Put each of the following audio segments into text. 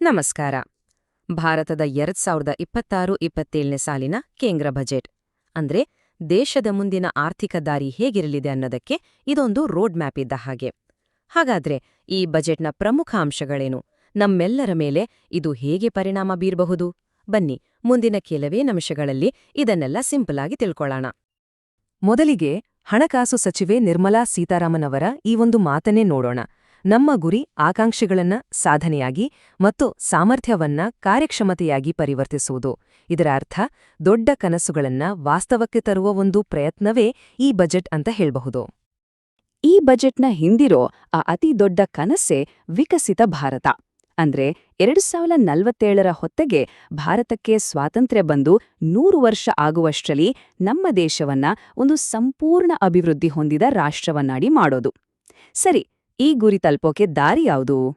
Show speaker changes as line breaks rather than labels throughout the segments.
ನಮಸ್ಕಾರ. ಭಾರತದ ಎರಡ್ ಸಾವಿರದ ಇಪ್ಪತ್ತಾರು ಇಪ್ಪತ್ತೇಳನೇ ಸಾಲಿನ ಕೇಂದ್ರ ಬಜೆಟ್. ಅಂದ್ರೆ ದೇಶದ ಮುಂದಿನ ಆರ್ಥಿಕ ದಾರಿ ಹೇಗಿರಲಿದೆ ಅನ್ನೋದಕ್ಕೆ ಇದೊಂದು ರೋಡ್ ಮ್ಯಾಪ್ ಇದ್ದ ಹಾಗೆ. ಹಾಗಾದ್ರೆ ಈ ಬಜೆಟ್ನ ಪ್ರಮುಖ ಅಂಶಗಳೇನು? ನಮ್ಮೆಲ್ಲರ ಮೇಲೆ ಇದು ಹೇಗೆ ಪರಿಣಾಮ ಬೀರಬಹುದು? ಬನ್ನಿ, ಮುಂದಿನ ಕೆಲವೇ ನಿಮಿಷಗಳಲ್ಲಿ ಇದನ್ನೆಲ್ಲ ಸಿಂಪಲ್ ಆಗಿ ತಿಳ್ಕೊಳ್ಳೋಣ. ಮೊದಲಿಗೆ ಹಣಕಾಸು ಸಚಿವೆ ನಿರ್ಮಲಾ ಸೀತಾರಾಮನ್ ಅವರ ಈ ಒಂದು ಮಾತನ್ನೇ ನೋಡೋಣ. ನಮ್ಮ ಗುರಿ ಆಕಾಂಕ್ಷೆಗಳನ್ನ ಸಾಧನೆಯಾಗಿ ಮತ್ತು ಸಾಮರ್ಥ್ಯವನ್ನ ಕಾರ್ಯಕ್ಷಮತೆಯಾಗಿ ಪರಿವರ್ತಿಸುವುದು. ಇದರ ಅರ್ಥ, ದೊಡ್ಡ ಕನಸುಗಳನ್ನ ವಾಸ್ತವಕ್ಕೆ ತರುವ ಒಂದು ಪ್ರಯತ್ನವೇ ಈ ಬಜೆಟ್ ಅಂತ ಹೇಳಬಹುದು.
ಈ ಬಜೆಟ್ನ ಹಿಂದಿರೋ ಆ ಅತಿ ದೊಡ್ಡ ಕನಸೇ ವಿಕಸಿತ ಭಾರತ. ಅಂದ್ರೆ ಎರಡು ಸಾವಿರದ ನಲವತ್ತೇಳರ ಹೊತ್ತಿಗೆ ಭಾರತಕ್ಕೆ ಸ್ವಾತಂತ್ರ್ಯ ಬಂದು ನೂರು ವರ್ಷ ಆಗುವಷ್ಟರಲ್ಲಿ ನಮ್ಮ ದೇಶವನ್ನ ಒಂದು ಸಂಪೂರ್ಣ ಅಭಿವೃದ್ಧಿ ಹೊಂದಿದ ರಾಷ್ಟ್ರವನ್ನಾಡಿ ಮಾಡೋದು. ಸರಿ ಈ ಗುರಿ ತಲುಪೋಕೆ ದಾರಿ ಯಾವುದು?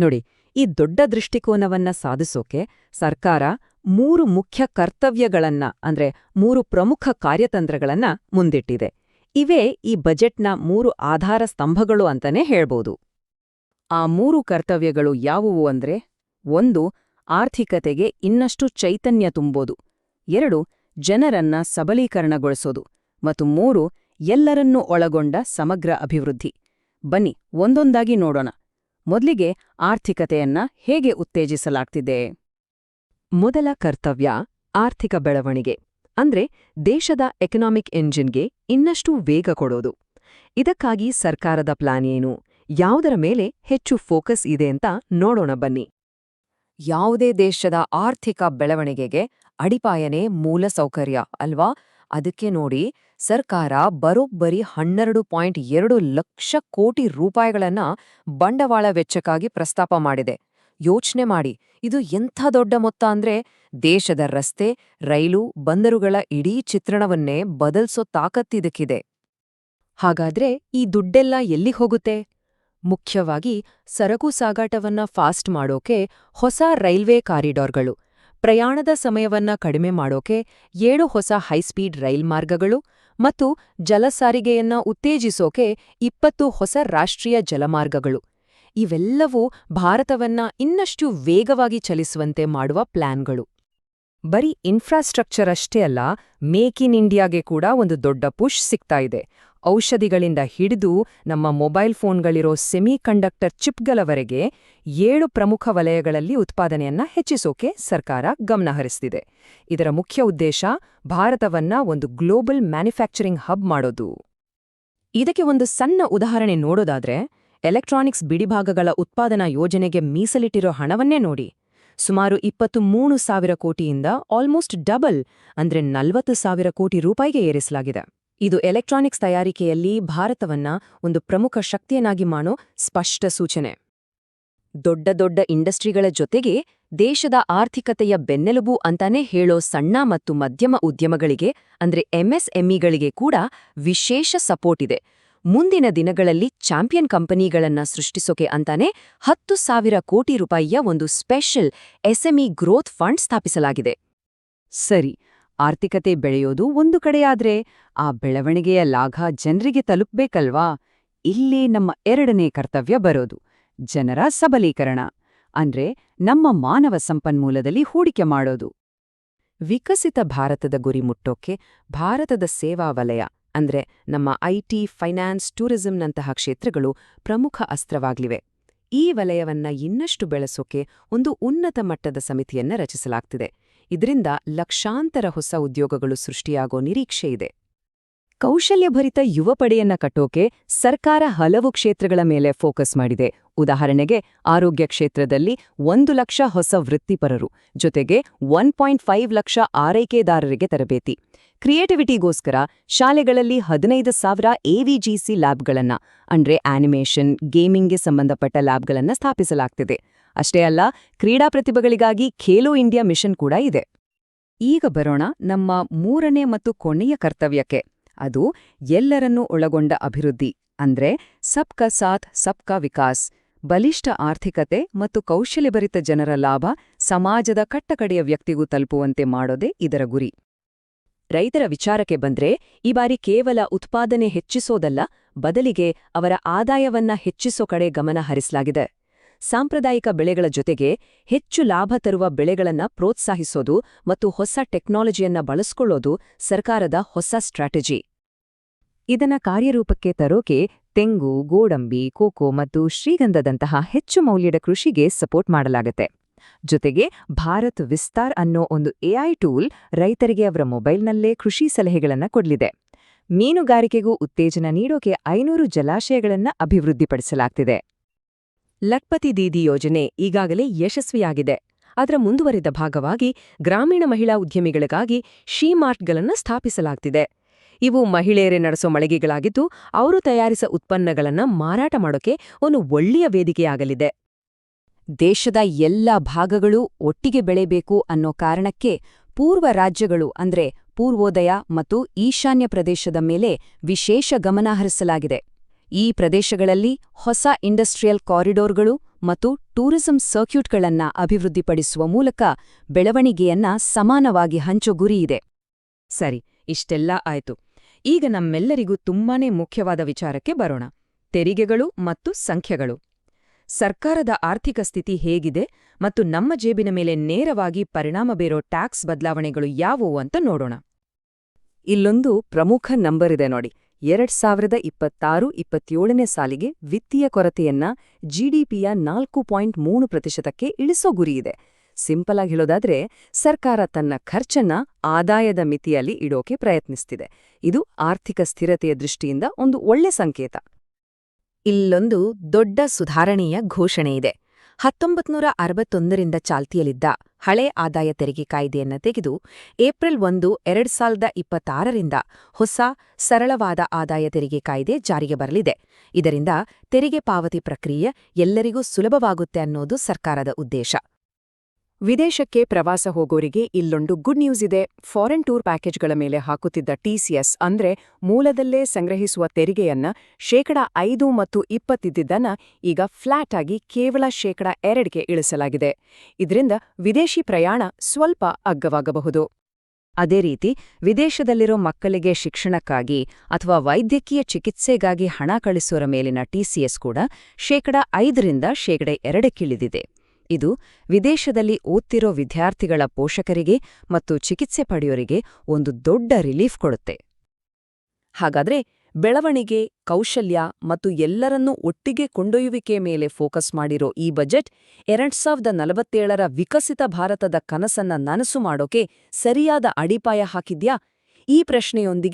ನೋಡಿ, ಈ ದೊಡ್ಡ ದೃಷ್ಟಿಕೋನವನ್ನ ಸಾಧಿಸೋಕೆ ಸರ್ಕಾರ ಮೂರು ಮುಖ್ಯ ಕರ್ತವ್ಯಗಳನ್ನ, ಅಂದ್ರೆ ಮೂರು ಪ್ರಮುಖ ಕಾರ್ಯತಂತ್ರಗಳನ್ನ ಮುಂದಿಟ್ಟಿದೆ. ಇವೇ ಈ ಬಜೆಟ್ನ ಮೂರು ಆಧಾರ ಸ್ತಂಭಗಳು ಅಂತಾನೆ ಹೇಳ್ಬೋದು.
ಆ ಮೂರು ಕರ್ತವ್ಯಗಳು ಯಾವುವು ಅಂದ್ರೆ, ಒಂದು, ಆರ್ಥಿಕತೆಗೆ ಇನ್ನಷ್ಟು ಚೈತನ್ಯ ತುಂಬೋದು. ಎರಡು, ಜನರನ್ನ ಸಬಲೀಕರಣಗೊಳಿಸೋದು. ಮತ್ತು ಮೂರು, ಎಲ್ಲರನ್ನೂ ಒಳಗೊಂಡ ಸಮಗ್ರ ಅಭಿವೃದ್ಧಿ. ಬನ್ನಿ, ಒಂದೊಂದಾಗಿ ನೋಡೋಣ. ಮೊದಲಿಗೆ ಆರ್ಥಿಕತೆಯನ್ನ ಹೇಗೆ ಉತ್ತೇಜಿಸಲಾಗ್ತಿದೆ?
ಮೊದಲ ಕರ್ತವ್ಯ ಆರ್ಥಿಕ ಬೆಳವಣಿಗೆ, ಅಂದ್ರೆ ದೇಶದ ಎಕನಾಮಿಕ್ ಎಂಜಿನ್ಗೆ ಇನ್ನಷ್ಟು ವೇಗ ಕೊಡೋದು. ಇದಕ್ಕಾಗಿ ಸರ್ಕಾರದ ಪ್ಲಾನ್ ಏನು? ಯಾವುದರ ಮೇಲೆ ಹೆಚ್ಚು ಫೋಕಸ್ ಇದೆ ಅಂತ ನೋಡೋಣ ಬನ್ನಿ.
ಯಾವುದೇ ದೇಶದ ಆರ್ಥಿಕ ಬೆಳವಣಿಗೆಗೆ ಅಡಿಪಾಯನೇ ಮೂಲಸೌಕರ್ಯ ಅಲ್ವಾ? ಅದಕ್ಕೆ ನೋಡಿ ಸರ್ಕಾರ ಬರೋಬ್ಬರಿ ಹನ್ನೆರಡು ಪಾಯಿಂಟ್ ಎರಡು ಲಕ್ಷ ಕೋಟಿ ರೂಪಾಯಿಗಳನ್ನ ಬಂಡವಾಳ ವೆಚ್ಚಕ್ಕಾಗಿ ಪ್ರಸ್ತಾಪ ಮಾಡಿದೆ. ಯೋಚನೆ ಮಾಡಿ, ಇದು ಎಂಥ ದೊಡ್ಡ ಮೊತ್ತ ಅಂದ್ರೆ ದೇಶದ ರಸ್ತೆ, ರೈಲು, ಬಂದರುಗಳ ಇಡೀ ಚಿತ್ರಣವನ್ನೇ ಬದಲ್ಸೋ ತಾಕತ್ತಿದಕ್ಕಿದೆ
ಹಾಗಾದ್ರೆ ಈ ದುಡ್ಡೆಲ್ಲ ಎಲ್ಲಿ ಹೋಗುತ್ತೆ? ಮುಖ್ಯವಾಗಿ ಸರಕು ಸಾಗಾಟವನ್ನ ಫಾಸ್ಟ್ ಮಾಡೋಕೆ ಹೊಸ ರೈಲ್ವೆ ಕಾರಿಡಾರ್ಗಳು, ಪ್ರಯಾಣದ ಸಮಯವನ್ನ ಕಡಿಮೆ ಮಾಡೋಕೆ ಏಳು ಹೊಸ ಹೈಸ್ಪೀಡ್ ರೈಲ್ ಮಾರ್ಗಗಳು ಮತ್ತು ಜಲಸಾರಿಗೆಯನ್ನ ಉತ್ತೇಜಿಸೋಕೆ ಇಪ್ಪತ್ತು ಹೊಸ ರಾಷ್ಟ್ರೀಯ ಜಲಮಾರ್ಗಗಳು. ಇವೆಲ್ಲವೂ ಭಾರತವನ್ನ ಇನ್ನಷ್ಟು ವೇಗವಾಗಿ ಚಲಿಸುವಂತೆ ಮಾಡುವ ಪ್ಲಾನ್ಗಳು. ಬರೀ ಇನ್ಫ್ರಾಸ್ಟ್ರಕ್ಚರ್ ಅಷ್ಟೇ ಅಲ್ಲ, ಮೇಕ್ ಇನ್ ಇಂಡಿಯಾಗೆ ಕೂಡ ಒಂದು ದೊಡ್ಡ ಪುಷ್ ಸಿಗ್ತಾ ಇದೆ. ಔಷಧಿಗಳಿಂದ ಹಿಡಿದು ನಮ್ಮ ಮೊಬೈಲ್ ಫೋನ್ಗಳಿರೋ ಸೆಮಿ ಕಂಡಕ್ಟರ್ ಚಿಪ್ಗಳವರೆಗೆ ಏಳು ಪ್ರಮುಖ ವಲಯಗಳಲ್ಲಿ ಉತ್ಪಾದನೆಯನ್ನ ಹೆಚ್ಚಿಸೋಕೆ ಸರ್ಕಾರ ಗಮನಹರಿಸ್ತಿದೆ ಇದರ ಮುಖ್ಯ ಉದ್ದೇಶ ಭಾರತವನ್ನ ಒಂದು ಗ್ಲೋಬಲ್ ಮ್ಯಾನುಫ್ಯಾಕ್ಚರಿಂಗ್ ಹಬ್ ಮಾಡೋದು. ಇದಕ್ಕೆ ಒಂದು ಸಣ್ಣ ಉದಾಹರಣೆ ನೋಡೋದಾದ್ರೆ, ಎಲೆಕ್ಟ್ರಾನಿಕ್ಸ್ ಬಿಡಿಭಾಗಗಳ ಉತ್ಪಾದನಾ ಯೋಜನೆಗೆ ಮೀಸಲಿಟ್ಟಿರೋ ಹಣವನ್ನೇ ನೋಡಿ. ಸುಮಾರು ಇಪ್ಪತ್ತು ಮೂರು ಸಾವಿರ ಕೋಟಿಯಿಂದ ಆಲ್ಮೋಸ್ಟ್ ಡಬಲ್ ಅಂದ್ರೆ ನಲ್ವತ್ತು ಸಾವಿರ ಕೋಟಿ ರೂಪಾಯಿಗೆ ಏರಿಸಲಾಗಿದೆ. ಇದು ಎಲೆಕ್ಟ್ರಾನಿಕ್ಸ್ ತಯಾರಿಕೆಯಲ್ಲಿ ಭಾರತವನ್ನ ಒಂದು ಪ್ರಮುಖ ಶಕ್ತಿಯನ್ನಾಗಿ ಮಾಡೋ ಸ್ಪಷ್ಟ ಸೂಚನೆ. ದೊಡ್ಡ ದೊಡ್ಡ ಇಂಡಸ್ಟ್ರಿಗಳ ಜೊತೆಗೆ ದೇಶದ ಆರ್ಥಿಕತೆಯ ಬೆನ್ನೆಲುಬು ಅಂತಾನೆ ಹೇಳೋ ಸಣ್ಣ ಮತ್ತು ಮಧ್ಯಮ ಉದ್ಯಮಗಳಿಗೆ, ಅಂದ್ರೆ ಎಂಎಸ್ಎಂಇಗಳಿಗೆ ಕೂಡ ವಿಶೇಷ ಸಪೋರ್ಟ್ ಇದೆ. ಮುಂದಿನ ದಿನಗಳಲ್ಲಿ ಚಾಂಪಿಯನ್ ಕಂಪನಿಗಳನ್ನ ಸೃಷ್ಟಿಸೋಕೆ ಅಂತಾನೆ ಹತ್ತು ಸಾವಿರ ಕೋಟಿ ರೂಪಾಯಿಯ ಒಂದು ಸ್ಪೆಷಲ್ ಎಸ್ಎಂಇ ಗ್ರೋತ್ ಫಂಡ್ ಸ್ಥಾಪಿಸಲಾಗಿದೆ.
ಸರಿ ಆರ್ಥಿಕತೆ ಬೆಳೆಯೋದು ಒಂದು ಕಡೆಯಾದ್ರೆ ಆ ಬೆಳವಣಿಗೆಯ ಲಾಘ ಜನರಿಗೆ ತಲುಪಬೇಕಲ್ವಾ? ಇಲ್ಲಿ ನಮ್ಮ ಎರಡನೇ ಕರ್ತವ್ಯ ಬರೋದು, ಜನರ ಸಬಲೀಕರಣ. ಅಂದ್ರೆ ನಮ್ಮ ಮಾನವ ಸಂಪನ್ಮೂಲದಲ್ಲಿ ಹೂಡಿಕೆ ಮಾಡೋದು.
ವಿಕಸಿತ ಭಾರತದ ಗುರಿ ಮುಟ್ಟೋಕೆ ಭಾರತದ ಸೇವಾ ವಲಯ, ಅಂದ್ರೆ ನಮ್ಮ ಐಟಿ ಫೈನಾನ್ಸ್, ಟೂರಿಸಂನಂತಹ ಕ್ಷೇತ್ರಗಳು ಪ್ರಮುಖ ಅಸ್ತ್ರವಾಗ್ಲಿವೆ. ಈ ವಲಯವನ್ನ ಇನ್ನಷ್ಟು ಬೆಳೆಸೋಕೆ ಒಂದು ಉನ್ನತ ಮಟ್ಟದ ಸಮಿತಿಯನ್ನ ರಚಿಸಲಾಗ್ತಿದೆ. ಇದರಿಂದ ಲಕ್ಷಾಂತರ ಹೊಸ ಉದ್ಯೋಗಗಳು ಸೃಷ್ಟಿಯಾಗೋ ನಿರೀಕ್ಷೆ ಇದೆ.
ಕೌಶಲ್ಯಭರಿತ ಯುವ ಪಡೆಯನ್ನ ಕಟ್ಟೋಕೆ ಸರ್ಕಾರ ಹಲವು ಕ್ಷೇತ್ರಗಳ ಮೇಲೆ ಫೋಕಸ್ ಮಾಡಿದೆ. ಉದಾಹರಣೆಗೆ, ಆರೋಗ್ಯ ಕ್ಷೇತ್ರದಲ್ಲಿ ಒಂದು ಲಕ್ಷ ಹೊಸ ವೃತ್ತಿಪರರು, ಜೊತೆಗೆ ಒನ್ ಪಾಯಿಂಟ್ ಫೈವ್ ಲಕ್ಷ ಆರೈಕೆದಾರರಿಗೆ ತರಬೇತಿ. ಕ್ರಿಯೇಟಿವಿಟಿಗೋಸ್ಕರ ಶಾಲೆಗಳಲ್ಲಿ ಹದಿನೈದು ಸಾವಿರ ಎವಿಜಿಸಿ ಲ್ಯಾಬ್ಗಳನ್ನ, ಅಂದ್ರೆ ಆನಿಮೇಷನ್, ಗೇಮಿಂಗ್ಗೆ ಸಂಬಂಧಪಟ್ಟ ಲ್ಯಾಬ್ಗಳನ್ನ ಸ್ಥಾಪಿಸಲಾಗ್ತಿದೆ. ಅಷ್ಟೇ ಅಲ್ಲ, ಕ್ರೀಡಾ ಪ್ರತಿಭೆಗಳಿಗಾಗಿ ಖೇಲೋ ಇಂಡಿಯಾ ಮಿಷನ್ ಕೂಡ ಇದೆ. ಈಗ ಬರೋಣ ನಮ್ಮ ಮೂರನೇ ಮತ್ತು ಕೊನೆಯ ಕರ್ತವ್ಯಕ್ಕೆ. ಅದು ಎಲ್ಲರನ್ನೂ ಒಳಗೊಂಡ ಅಭಿವೃದ್ಧಿ, ಅಂದ್ರೆ ಸಬ್ಕ ಸಾಥ್, ಸಬ್ಕ ವಿಕಾಸ್. ಬಲಿಷ್ಠ ಆರ್ಥಿಕತೆ ಮತ್ತು ಕೌಶಲ್ಯಭರಿತ ಜನರ ಲಾಭ ಸಮಾಜದ ಕಟ್ಟಕಡೆಯ ವ್ಯಕ್ತಿಗೂ ತಲುಪುವಂತೆ ಮಾಡೋದೇ ಇದರ ಗುರಿ. ರೈತರ ವಿಚಾರಕ್ಕೆ ಬಂದ್ರೆ, ಈ ಬಾರಿ ಕೇವಲ ಉತ್ಪಾದನೆ ಹೆಚ್ಚಿಸೋದಲ್ಲ, ಬದಲಿಗೆ ಅವರ ಆದಾಯವನ್ನ ಹೆಚ್ಚಿಸೋ ಕಡೆ ಗಮನ ಹರಿಸಲಾಗಿದೆ. ಸಾಂಪ್ರದಾಯಿಕ ಬೆಳೆಗಳ ಜೊತೆಗೆ ಹೆಚ್ಚು ಲಾಭ ತರುವ ಬೆಳೆಗಳನ್ನ ಪ್ರೋತ್ಸಾಹಿಸೋದು ಮತ್ತು ಹೊಸ ಟೆಕ್ನಾಲಜಿಯನ್ನ ಬಳಸ್ಕೊಳ್ಳೋದು ಸರ್ಕಾರದ ಹೊಸ ಸ್ಟ್ರಾಟಜಿ. ಇದನ್ನ ಕಾರ್ಯರೂಪಕ್ಕೆ ತರೋಕೆ ತೆಂಗು, ಗೋಡಂಬಿ, ಕೋಕೋ ಮತ್ತು ಶ್ರೀಗಂಧದಂತಹ ಹೆಚ್ಚು ಮೌಲ್ಯದ ಕೃಷಿಗೆ ಸಪೋರ್ಟ್ ಮಾಡಲಾಗುತ್ತೆ. ಜೊತೆಗೆ ಭಾರತ್ ವಿಸ್ತಾರ್ ಅನ್ನೋ ಒಂದು ಎಐ ಟೂಲ್ ರೈತರಿಗೆ ಅವರ ಮೊಬೈಲ್ನಲ್ಲೇ ಕೃಷಿ ಸಲಹೆಗಳನ್ನು ಕೊಡಲಿದೆ. ಮೀನುಗಾರಿಕೆಗೂ ಉತ್ತೇಜನ ನೀಡೋಕೆ ಐನೂರು ಜಲಾಶಯಗಳನ್ನು ಅಭಿವೃದ್ಧಿಪಡಿಸಲಾಗ್ತಿದೆ.
ಲಟ್ಪತಿ ದೀದಿ ಯೋಜನೆ ಈಗಾಗಲೇ ಯಶಸ್ವಿಯಾಗಿದೆ. ಅದರ ಮುಂದುವರಿದ ಭಾಗವಾಗಿ ಗ್ರಾಮೀಣ ಮಹಿಳಾ ಉದ್ಯಮಿಗಳಿಗಾಗಿ ಶೀ ಮಾರ್ಟ್ಗಳನ್ನು ಸ್ಥಾಪಿಸಲಾಗ್ತಿದೆ. ಇವು ಮಹಿಳೆಯರೇ ನಡೆಸೋ ಮಳಿಗೆಗಳಾಗಿದ್ದು ಅವರು ತಯಾರಿಸ ಉತ್ಪನ್ನಗಳನ್ನ ಮಾರಾಟ ಮಾಡೋಕೆ ಒಂದು ಒಳ್ಳೆಯ ವೇದಿಕೆಯಾಗಲಿದೆ.
ದೇಶದ ಎಲ್ಲ ಭಾಗಗಳು ಒಟ್ಟಿಗೆ ಬೆಳೆಯಬೇಕು ಅನ್ನೋ ಕಾರಣಕ್ಕೆ ಪೂರ್ವ ರಾಜ್ಯಗಳು ಅಂದ್ರೆ ಪೂರ್ವೋದಯ ಮತ್ತು ಈಶಾನ್ಯ ಪ್ರದೇಶದ ಮೇಲೆ ವಿಶೇಷ ಗಮನ ಹರಿಸಲಾಗಿದೆ. ಈ ಪ್ರದೇಶಗಳಲ್ಲಿ ಹೊಸ ಇಂಡಸ್ಟ್ರಿಯಲ್ ಕಾರಿಡೋರ್ಗಳು ಮತ್ತು ಟೂರಿಸಂ ಸರ್ಕ್ಯೂಟ್ಗಳನ್ನ ಅಭಿವೃದ್ಧಿಪಡಿಸುವ ಮೂಲಕ ಬೆಳವಣಿಗೆಯನ್ನ ಸಮಾನವಾಗಿ ಹಂಚೋ ಗುರಿಯಿದೆ
ಸರಿ, ಇಷ್ಟೆಲ್ಲ ಆಯ್ತು. ಈಗ ನಮ್ಮೆಲ್ಲರಿಗೂ ತುಂಬಾನೇ ಮುಖ್ಯವಾದ ವಿಚಾರಕ್ಕೆ ಬರೋಣ. ತೆರಿಗೆಗಳು ಮತ್ತು ಸಂಖ್ಯೆಗಳು. ಸರ್ಕಾರದ ಆರ್ಥಿಕ ಸ್ಥಿತಿ ಹೇಗಿದೆ ಮತ್ತು ನಮ್ಮ ಜೇಬಿನ ಮೇಲೆ ನೇರವಾಗಿ ಪರಿಣಾಮ ಬೀರೋ ಟ್ಯಾಕ್ಸ್ ಬದಲಾವಣೆಗಳು ಯಾವುವು ಅಂತ ನೋಡೋಣ.
ಇಲ್ಲೊಂದು ಪ್ರಮುಖ ನಂಬರ್ ಇದೆ ನೋಡಿ. ಎರಡ್ ಸಾವಿರದ ಇಪ್ಪತ್ತಾರು ಇಪ್ಪತ್ತೇಳನೇ ಸಾಲಿಗೆ ವಿತ್ತೀಯ ಕೊರತೆಯನ್ನ ಜಿಡಿಪಿಯ ನಾಲ್ಕು ಪಾಯಿಂಟ್ ಮೂರು ಪ್ರತಿಶತಕ್ಕೆ ಇಳಿಸೋ ಗುರಿಯಿದೆ. ಸಿಂಪಲ್ ಆಗಿ ಹೇಳೋದಾದ್ರೆ, ಸರ್ಕಾರ ತನ್ನ ಖರ್ಚನ್ನ ಆದಾಯದ ಮಿತಿಯಲ್ಲಿ ಇಡೋಕೆ ಪ್ರಯತ್ನಿಸ್ತಿದೆ. ಇದು ಆರ್ಥಿಕ ಸ್ಥಿರತೆಯ ದೃಷ್ಟಿಯಿಂದ ಒಂದು ಒಳ್ಳೆ ಸಂಕೇತ.
ಇಲ್ಲೊಂದು ದೊಡ್ಡ ಸುಧಾರಣೆಯ ಘೋಷಣೆ ಇದೆ. ಹತ್ತೊಂಬತ್ನೂರ ಅರವತ್ತೊಂದರಿಂದ ಚಾಲ್ತಿಯಲ್ಲಿದ್ದ ಹಳೆ ಆದಾಯ ತೆರಿಗೆ ಕಾಯ್ದೆಯನ್ನು ತೆಗೆದು ಏಪ್ರಿಲ್ ಒಂದು, ಎರಡ್ ಸಾವಿರದ ಇಪ್ಪತ್ತಾರರಿಂದ ಹೊಸ ಸರಳವಾದ ಆದಾಯ ತೆರಿಗೆ ಕಾಯ್ದೆ ಜಾರಿಗೆ ಬರಲಿದೆ. ಇದರಿಂದ ತೆರಿಗೆ ಪಾವತಿ ಪ್ರಕ್ರಿಯೆ ಎಲ್ಲರಿಗೂ ಸುಲಭವಾಗುತ್ತೆ ಅನ್ನೋದು ಸರ್ಕಾರದ ಉದ್ದೇಶ.
ವಿದೇಶಕ್ಕೆ ಪ್ರವಾಸ ಹೋಗೋರಿಗೆ ಇಲ್ಲೊಂದು ಗುಡ್ ನ್ಯೂಸ್ ಇದೆ. ಫಾರಿನ್ ಟೂರ್ ಪ್ಯಾಕೇಜ್ಗಳ ಮೇಲೆ ಹಾಕುತ್ತಿದ್ದ ಟಿಸಿಎಸ್ ಅಂದ್ರೆ ಮೂಲದಲ್ಲೇ ಸಂಗ್ರಹಿಸುವ ತೆರಿಗೆಯನ್ನ ಶೇಕಡ ಐದು ಮತ್ತು ಇಪ್ಪತ್ತಿದ್ದನ್ನ ಈಗ ಫ್ಲಾಟ್ ಆಗಿ ಕೇವಲ ಶೇಕಡ ಎರಡ್ಗೆ ಇಳಿಸಲಾಗಿದೆ. ಇದರಿಂದ ವಿದೇಶಿ ಪ್ರಯಾಣ ಸ್ವಲ್ಪ ಅಗ್ಗವಾಗಬಹುದು. ಅದೇ ರೀತಿ ವಿದೇಶದಲ್ಲಿರೋ ಮಕ್ಕಳಿಗೆ ಶಿಕ್ಷಣಕ್ಕಾಗಿ ಅಥವಾ ವೈದ್ಯಕೀಯ ಚಿಕಿತ್ಸೆಗಾಗಿ ಹಣ ಕಳಿಸೋರ ಮೇಲಿನ ಟಿಸಿಎಸ್ ಕೂಡ ಶೇಕಡ ಐದರಿಂದ ಶೇಕಡ ಎರಡಕ್ಕಿಳಿದಿದೆ. ಇದು ವಿದೇಶದಲ್ಲಿ ಓದ್ತಿರೋ ವಿದ್ಯಾರ್ಥಿಗಳ ಪೋಷಕರಿಗೆ ಮತ್ತು ಚಿಕಿತ್ಸೆ ಪಡೆಯೋರಿಗೆ ಒಂದು ದೊಡ್ಡ ರಿಲೀಫ್ ಕೊಡುತ್ತೆ.
ಹಾಗಾದ್ರೆ ಬೆಳವಣಿಗೆ, ಕೌಶಲ್ಯ ಮತ್ತು ಎಲ್ಲರನ್ನೂ ಒಟ್ಟಿಗೆ ಕೊಂಡೊಯ್ಯುವಿಕೆ ಮೇಲೆ ಫೋಕಸ್ ಮಾಡಿರೋ ಈ ಬಜೆಟ್ ಎರಡ್ ಸಾವಿರದ ನಲವತ್ತೇಳರ ವಿಕಸಿತ ಭಾರತದ ಕನಸನ್ನ ನನಸು ಮಾಡೋಕೆ ಸರಿಯಾದ ಅಡಿಪಾಯ ಹಾಕಿದ್ಯಾ? ಈ ಪ್ರಶ್ನೆಯೊಂದಿಗೆ